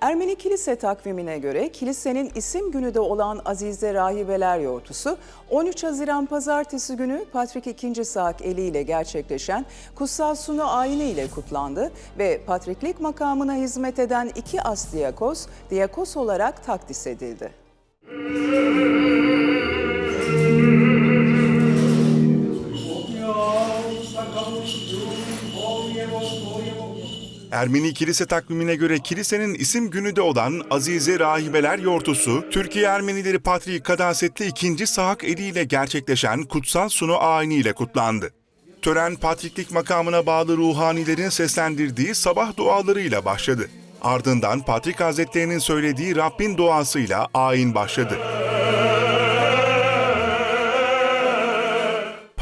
Ermeni kilise takvimine göre kilisenin isim günü de olan Azize Rahibeler Yortusu 13 Haziran Pazartesi günü Patrik II. Saak Eli ile gerçekleşen kutsal sunu ayini ile kutlandı ve patriklik makamına hizmet eden iki astiyakos, diyakos olarak takdis edildi. Ermeni kilise takvimine göre kilisenin isim günü de olan Azize Rahibeler Yortusu, Türkiye Ermenileri Patriği Kadasetli 2. Sahak Eli ile gerçekleşen kutsal sunu ayini ile kutlandı. Tören patriklik makamına bağlı ruhanilerin seslendirdiği sabah dualarıyla başladı. Ardından Patrik Hazretlerinin söylediği Rabbin duasıyla ayin başladı.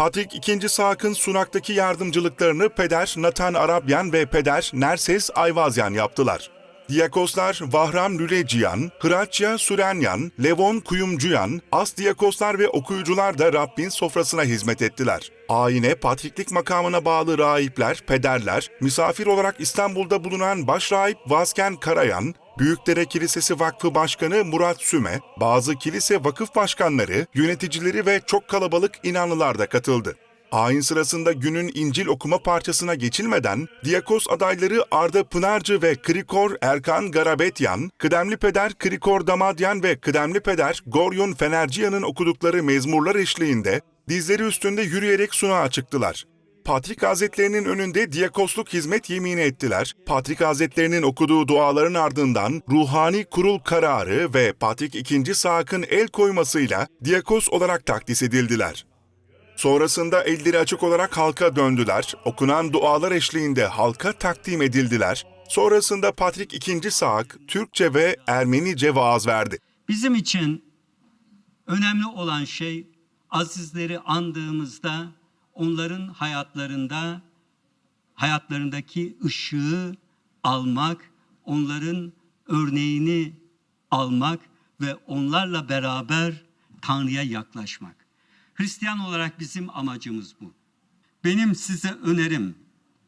Patrik II. Saak'ın sunaktaki yardımcılıklarını Peder Nathan Arabyan ve Peder Nerses Ayvazyan yaptılar. Diyakoslar Vahram Lüleciyan, Hıratya Sürenyan, Levon Kuyumcuyan, as diyakoslar ve okuyucular da Rabbin sofrasına hizmet ettiler. Ayine patriklik makamına bağlı rahipler, pederler, misafir olarak İstanbul'da bulunan başrahip Vazken Karayan, Büyükdere Kilisesi Vakfı Başkanı Murat Süme, bazı kilise vakıf başkanları, yöneticileri ve çok kalabalık inanlılar da katıldı. Ayin sırasında günün İncil okuma parçasına geçilmeden, Diyakos adayları Arda Pınarcı ve Krikor Erkan Garabetyan, Kıdemli Peder Krikor Damadyan ve Kıdemli Peder Goryon Fenerciyan'ın okudukları mezmurlar eşliğinde dizleri üstünde yürüyerek sunağa çıktılar. Patrik Hazretlerinin önünde diyakosluk hizmet yemini ettiler. Patrik Hazretlerinin okuduğu duaların ardından ruhani kurul kararı ve Patrik II. Saak'ın el koymasıyla diyakos olarak takdis edildiler. Sonrasında elleri açık olarak halka döndüler. Okunan dualar eşliğinde halka takdim edildiler. Sonrasında Patrik II. Saak Türkçe ve Ermenice vaaz verdi. Bizim için önemli olan şey azizleri andığımızda onların hayatlarında hayatlarındaki ışığı almak, onların örneğini almak ve onlarla beraber Tanrı'ya yaklaşmak. Hristiyan olarak bizim amacımız bu. Benim size önerim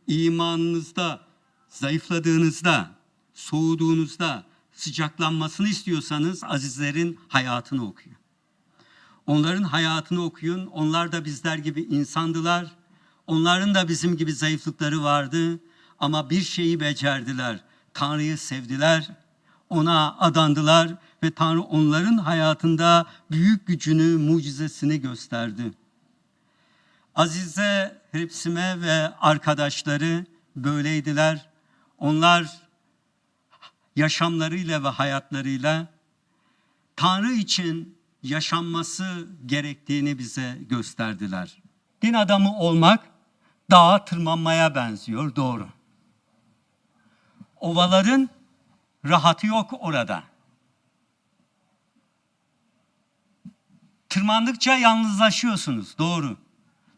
imanınızda zayıfladığınızda, soğuduğunuzda sıcaklanmasını istiyorsanız azizlerin hayatını okuyun. Onların hayatını okuyun. Onlar da bizler gibi insandılar. Onların da bizim gibi zayıflıkları vardı. Ama bir şeyi becerdiler. Tanrı'yı sevdiler. Ona adandılar ve Tanrı onların hayatında büyük gücünü, mucizesini gösterdi. Azize Hripsime ve arkadaşları böyleydiler. Onlar yaşamlarıyla ve hayatlarıyla Tanrı için yaşanması gerektiğini bize gösterdiler. Din adamı olmak dağa tırmanmaya benziyor, doğru. Ovaların rahatı yok orada. Tırmandıkça yalnızlaşıyorsunuz, doğru.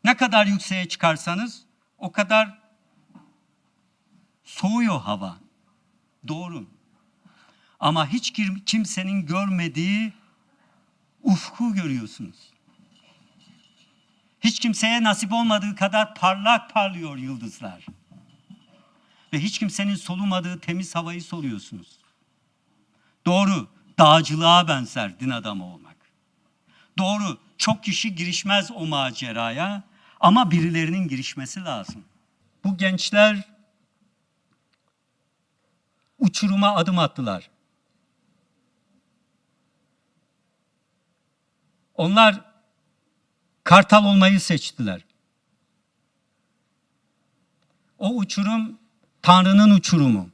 Ne kadar yükseğe çıkarsanız o kadar soğuyor hava. Doğru. Ama hiç kim- kimsenin görmediği ufku görüyorsunuz. Hiç kimseye nasip olmadığı kadar parlak parlıyor yıldızlar. Ve hiç kimsenin solumadığı temiz havayı soluyorsunuz. Doğru, dağcılığa benzer din adamı olmak. Doğru, çok kişi girişmez o maceraya ama birilerinin girişmesi lazım. Bu gençler uçuruma adım attılar. Onlar kartal olmayı seçtiler. O uçurum Tanrı'nın uçurumu.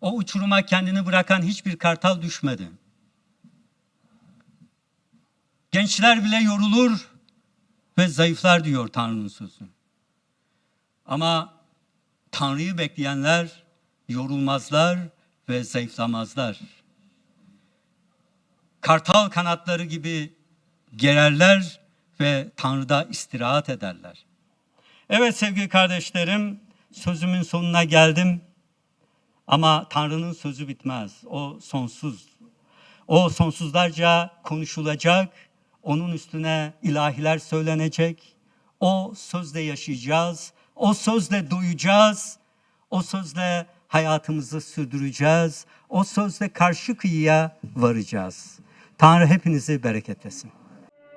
O uçuruma kendini bırakan hiçbir kartal düşmedi. Gençler bile yorulur ve zayıflar diyor Tanrı'nın sözü. Ama Tanrı'yı bekleyenler yorulmazlar ve zayıflamazlar. Kartal kanatları gibi gererler ve Tanrı'da istirahat ederler. Evet sevgili kardeşlerim, sözümün sonuna geldim. Ama Tanrı'nın sözü bitmez. O sonsuz. O sonsuzlarca konuşulacak. Onun üstüne ilahiler söylenecek. O sözle yaşayacağız. O sözle duyacağız. O sözle hayatımızı sürdüreceğiz. O sözle karşı kıyıya varacağız. Tanrı hepinizi bereketlesin.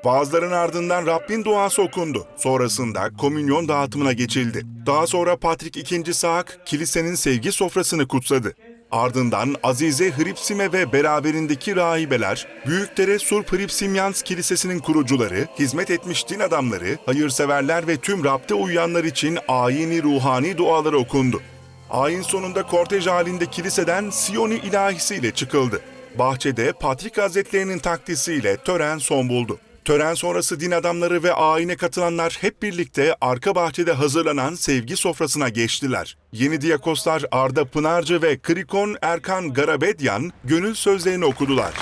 Vaazların ardından Rabbin duası okundu. Sonrasında komünyon dağıtımına geçildi. Daha sonra Patrik II. Saak kilisenin sevgi sofrasını kutsadı. Ardından Azize Hripsime ve beraberindeki rahibeler, Büyükdere Surp Hripsimyans Kilisesi'nin kurucuları, hizmet etmiş din adamları, hayırseverler ve tüm Rab'de uyuyanlar için ayini ruhani dualar okundu. Ayin sonunda kortej halinde kiliseden Siyoni ilahisiyle çıkıldı. Bahçede Patrik Hazretlerinin takdisiyle tören son buldu. Tören sonrası din adamları ve ayine katılanlar hep birlikte arka bahçede hazırlanan sevgi sofrasına geçtiler. Yeni diyakoslar Arda Pınarcı ve Krikon Erkan Garabedyan gönül sözlerini okudular.